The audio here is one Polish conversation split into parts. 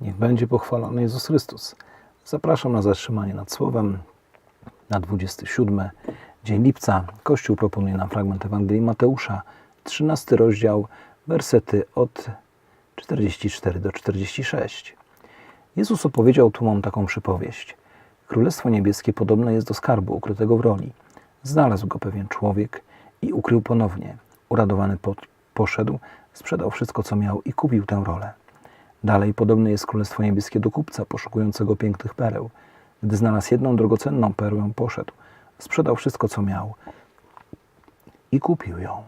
Niech będzie pochwalony Jezus Chrystus. Zapraszam na zatrzymanie nad Słowem na 27 dzień lipca. Kościół proponuje nam fragment Ewangelii Mateusza, 13 rozdział, wersety od 44 do 46. Jezus opowiedział tłumom taką przypowieść. Królestwo niebieskie podobne jest do skarbu ukrytego w roli. Znalazł go pewien człowiek i ukrył ponownie. Uradowany po, poszedł, sprzedał wszystko, co miał i kupił tę rolę. Dalej podobne jest Królestwo Niebieskie do kupca poszukującego pięknych pereł. Gdy znalazł jedną drogocenną perłę, poszedł, sprzedał wszystko, co miał i kupił ją.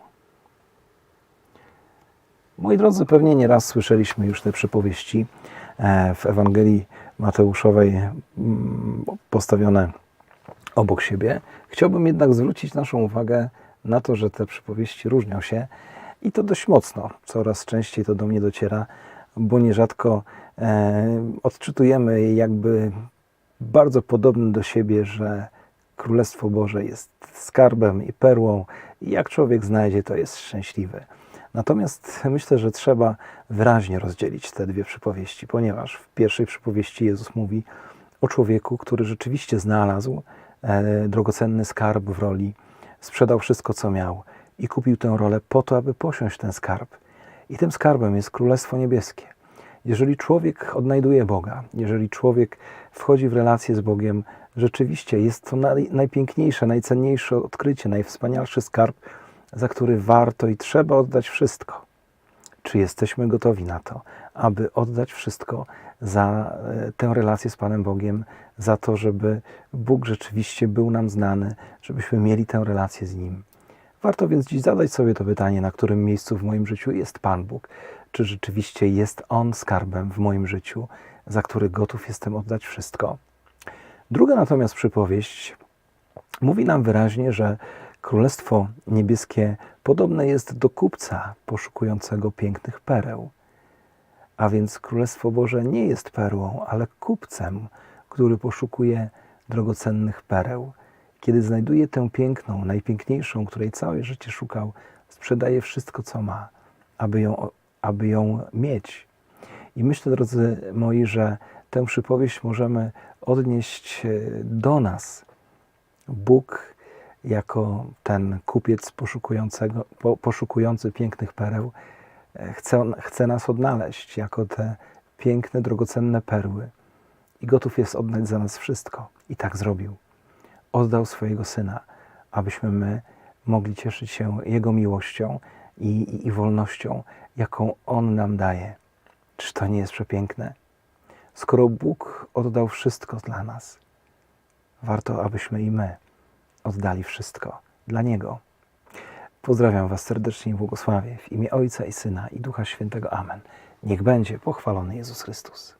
Moi drodzy, pewnie nieraz słyszeliśmy już te przypowieści e, w Ewangelii Mateuszowej mm, postawione obok siebie. Chciałbym jednak zwrócić naszą uwagę na to, że te przypowieści różnią się i to dość mocno. Coraz częściej to do mnie dociera, bo nierzadko e, odczytujemy je jakby bardzo podobne do siebie, że Królestwo Boże jest skarbem i perłą i jak człowiek znajdzie, to jest szczęśliwy. Natomiast myślę, że trzeba wyraźnie rozdzielić te dwie przypowieści, ponieważ w pierwszej przypowieści Jezus mówi o człowieku, który rzeczywiście znalazł e, drogocenny skarb w roli, sprzedał wszystko, co miał i kupił tę rolę po to, aby posiąść ten skarb. I tym skarbem jest Królestwo Niebieskie. Jeżeli człowiek odnajduje Boga, jeżeli człowiek wchodzi w relację z Bogiem, rzeczywiście jest to naj, najpiękniejsze, najcenniejsze odkrycie, najwspanialszy skarb, za który warto i trzeba oddać wszystko. Czy jesteśmy gotowi na to, aby oddać wszystko za e, tę relację z Panem Bogiem, za to, żeby Bóg rzeczywiście był nam znany, żebyśmy mieli tę relację z Nim? Warto więc dziś zadać sobie to pytanie, na którym miejscu w moim życiu jest Pan Bóg. Czy rzeczywiście jest On skarbem w moim życiu, za który gotów jestem oddać wszystko? Druga natomiast przypowieść mówi nam wyraźnie, że Królestwo Niebieskie podobne jest do kupca poszukującego pięknych pereł. A więc Królestwo Boże nie jest perłą, ale kupcem, który poszukuje drogocennych pereł. Kiedy znajduje tę piękną, najpiękniejszą, której całe życie szukał, sprzedaje wszystko, co ma, aby ją, aby ją mieć. I myślę, drodzy moi, że tę przypowieść możemy odnieść e, do nas. Bóg, jako ten kupiec poszukującego, po, poszukujący pięknych pereł, e, chce, chce nas odnaleźć jako te piękne, drogocenne perły i gotów jest oddać za nas wszystko. I tak zrobił. Oddał swojego syna, abyśmy my mogli cieszyć się Jego miłością i, i, i wolnością, jaką On nam daje. Czy to nie jest przepiękne? Skoro Bóg oddał wszystko dla nas, warto, abyśmy i my oddali wszystko dla Niego. Pozdrawiam Was serdecznie i błogosławię w imię Ojca i Syna i Ducha Świętego. Amen. Niech będzie pochwalony Jezus Chrystus.